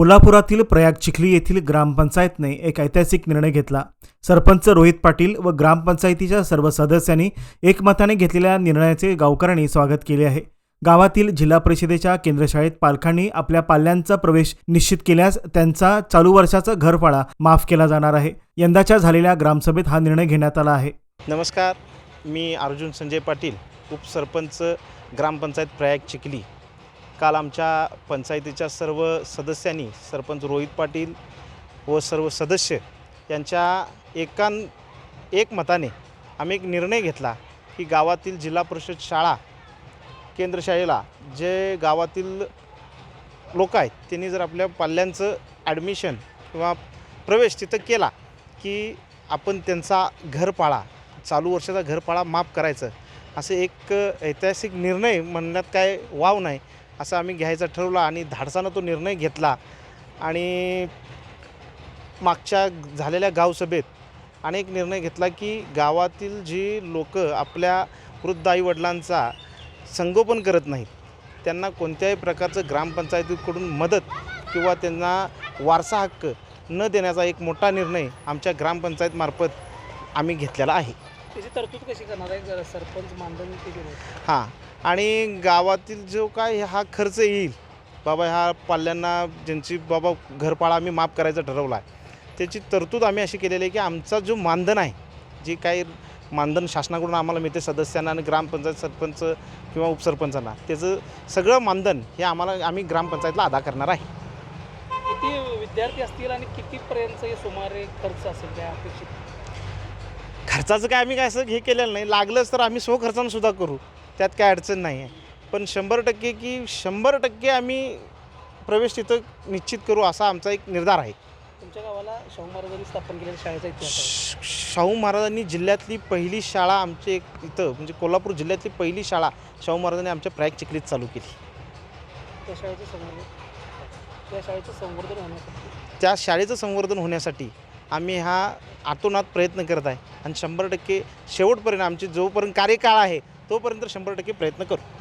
कोल्हापुरातील प्रयाग चिखली येथील ग्रामपंचायतने एक ऐतिहासिक निर्णय घेतला. सरपंच रोहित पाटील व ग्रामपंचायतीच्या सर्व सदस्यांनी एकमताने घेतलेल्या निर्णयाचे गावकऱ्यांनी स्वागत केले आहे. गावातील जिल्हा परिषदेच्या केंद्रशाळेत पालकांनी आपल्या पाल्यांचा प्रवेश निश्चित केल्यास त्यांचा चालू वर्षाचा घरफाळा माफ केला जाणार आहे. यंदाच्या झालेल्या ग्रामसभेत हा निर्णय घेण्यात आला आहे. नमस्कार मी अर्जुन संजय पाटील उपसरपंच ग्रामपंचायत प्रयाग चिखली. काल आमच्या पंचायतीच्या सर्व सदस्यांनी सरपंच रोहित पाटील व सर्व सदस्य यांच्या एकान एक मताने आम्ही एक निर्णय घेतला की गावातील जिल्हा परिषद शाळा केंद्रशाळेला जे गावातील लोक आहेत त्यांनी जर आपल्या पाल्यांचं ॲडमिशन किंवा प्रवेश तिथं केला की आपण त्यांचा घरपाळा चालू वर्षाचा घरपाळा माफ करायचं असं एक ऐतिहासिक निर्णय म्हणण्यात काय वाव नाही. असं आम्ही घ्यायचा ठरवला आणि धाडसानं तो निर्णय घेतला. आणि मागच्या झालेल्या गावसभेत अनेक निर्णय घेतला की गावातील जी लोक आपल्या वृद्ध आईवडिलांचा संगोपन करत नाहीत त्यांना कोणत्याही प्रकारचं ग्रामपंचायतीकडून मदत किंवा त्यांना वारसा हक्क न देण्याचा एक मोठा निर्णय आमच्या ग्रामपंचायतमार्फत आम्ही घेतलेला आहे. त्याची तरतूद कशी करणार आहे? जरा सरपंच मानधन नाही हां आणि गावातील जो काय हा खर्च येईल बाबा ह्या पाल्यांना ज्यांची बाबा घरपाळा आम्ही माफ करायचा ठरवला आहे त्याची तरतूद आम्ही अशी केलेली आहे की आमचा जो मानधन आहे जे काही मानधन शासनाकडून आम्हाला मिळते सदस्यांना आणि ग्रामपंचायत सरपंच किंवा उपसरपंचांना त्याचं सगळं मानधन हे आम्हाला आम्ही ग्रामपंचायतला अदा करणार आहे. किती विद्यार्थी असतील आणि कितीपर्यंत हे सुमारे खर्च असेल त्या अपेक्षित? खर्चाचं काय आम्ही काय असं हे केलेलं नाही. लागलंच तर आम्ही स्वखर्चानं सुद्धा करू. त्यात काय अडचण नाही आहे. पण शंभर टक्के की शंभर टक्के आम्ही प्रवेश तिथं निश्चित करू असा आमचा एक निर्धार आहे. तुमच्या गावाला शाहू महाराजांनी स्थापन केलेल्या शाळेचा इतिहास श- शाहू महाराजांनी जिल्ह्यातली पहिली शाळा आमच्या एक इथं म्हणजे कोल्हापूर जिल्ह्यातली पहिली शाळा शाहू महाराजांनी आमच्या प्रयाग चिखलीत चालू केली. त्या शाळेचं संवर्धन त्या शाळेचं संवर्धन होण्यासाठी. त्या शाळेचं संवर्धन होण्यासाठी आम्ही हा आतोनात प्रयत्न करत आहे. आणि शंभर टक्के शेवटपर्यंत आमची जोपर्यंत कार्यकाळ आहे तोपर्यंत शंभर टक्के प्रयत्न करू.